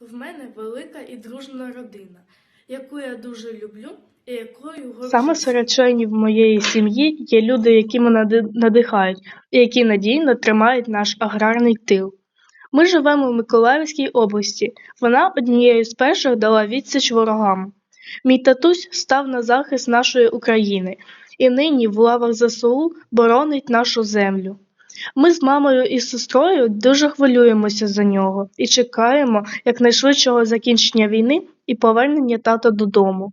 В мене велика і дружна родина, яку я дуже люблю і якою горжусь. Саме серед членів моєї сім'ї є люди, які мене надихають які надійно тримають наш аграрний тил. Ми живемо в Миколаївській області. Вона однією з перших дала відсіч ворогам. Мій татусь став на захист нашої України і нині в лавах ЗСУ боронить нашу землю. Ми з мамою і сестрою дуже хвилюємося за нього і чекаємо якнайшвидшого закінчення війни і повернення тата додому.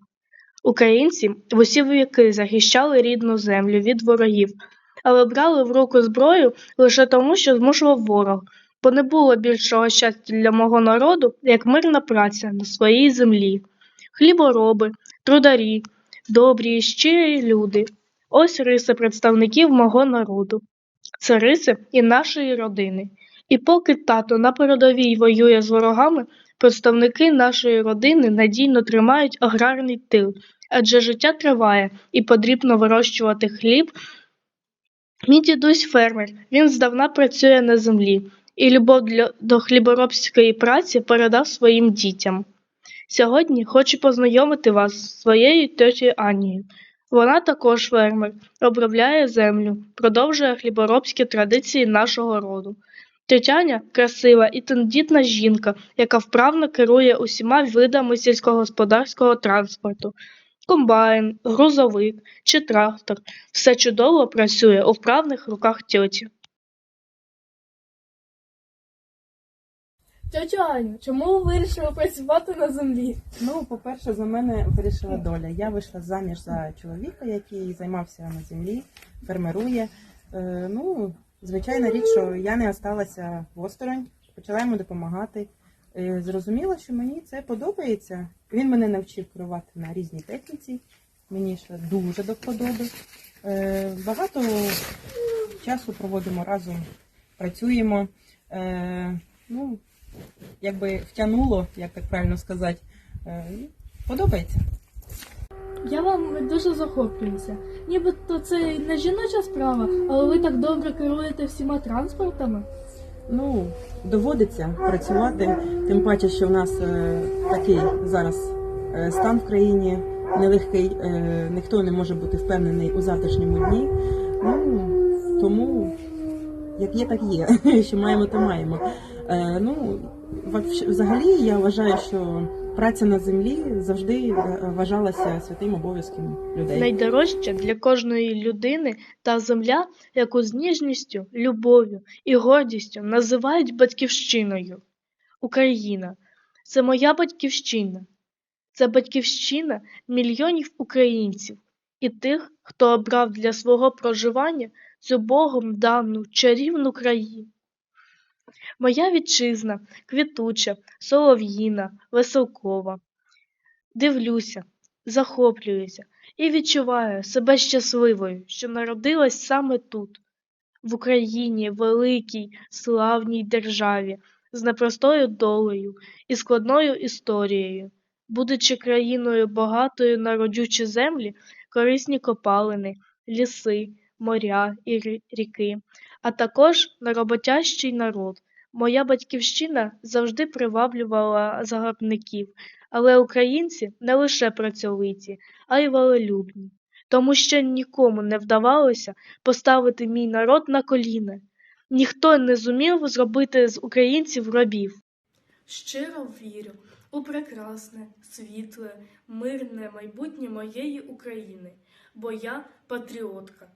Українці в усі віки захищали рідну землю від ворогів, але брали в руку зброю лише тому, що змушував ворог, бо не було більшого щастя для мого народу, як мирна праця на своїй землі. Хлібороби, трударі, добрі і щирі люди. Ось риси представників мого народу. Це і нашої родини. І поки тато на передовій воює з ворогами, представники нашої родини надійно тримають аграрний тил, адже життя триває і потрібно вирощувати хліб. Мій дідусь фермер, він здавна працює на землі і любов для, до хліборобської праці передав своїм дітям. Сьогодні хочу познайомити вас з своєю тьотєю Анією. Вона також фермер, обробляє землю, продовжує хліборобські традиції нашого роду. Тетяня красива і тендітна жінка, яка вправно керує усіма видами сільськогосподарського транспорту. Комбайн, грузовик чи трактор все чудово працює у вправних руках тьоті. Тьотю Аню, чому ви вирішили працювати на землі? Ну, по-перше, за мене вирішила доля. Я вийшла заміж за чоловіка, який займався на землі, фермерує. Е, ну, звичайна річ, що я не осталася осторонь, почала йому допомагати. Е, зрозуміла, що мені це подобається. Він мене навчив керувати на різній техніці. Мені ще дуже до вподоби. Е, багато часу проводимо разом, працюємо. Е, ну, якби втягнуло, як так правильно сказати. Е, Подобається. Я вам дуже захоплююся. Нібито це не жіноча справа, але ви так добре керуєте всіма транспортами. Ну, доводиться працювати, тим паче, що в нас е, такий зараз е, стан в країні нелегкий, е, ніхто не може бути впевнений у завтрашньому дні. Ну, тому як є, так є. Що маємо, то маємо. Е, ну, взагалі я вважаю, що праця на землі завжди е, вважалася святим обов'язком людей. Найдорожча для кожної людини та земля, яку з ніжністю, любов'ю і гордістю називають батьківщиною. Україна це моя батьківщина. Це батьківщина мільйонів українців і тих, хто обрав для свого проживання цю Богом дану чарівну країну. Моя вітчизна квітуча, солов'їна, веселкова. Дивлюся, захоплююся і відчуваю себе щасливою, що народилась саме тут, в Україні, великій, славній державі, з непростою долею і складною історією. Будучи країною багатою на родючі землі, корисні копалини, ліси, моря і ріки, а також на роботящий народ. Моя батьківщина завжди приваблювала загарбників, але українці не лише працьовиті, а й волелюбні, тому що нікому не вдавалося поставити мій народ на коліна. Ніхто не зумів зробити з українців рабів. Щиро вірю у прекрасне, світле, мирне майбутнє моєї України, бо я патріотка.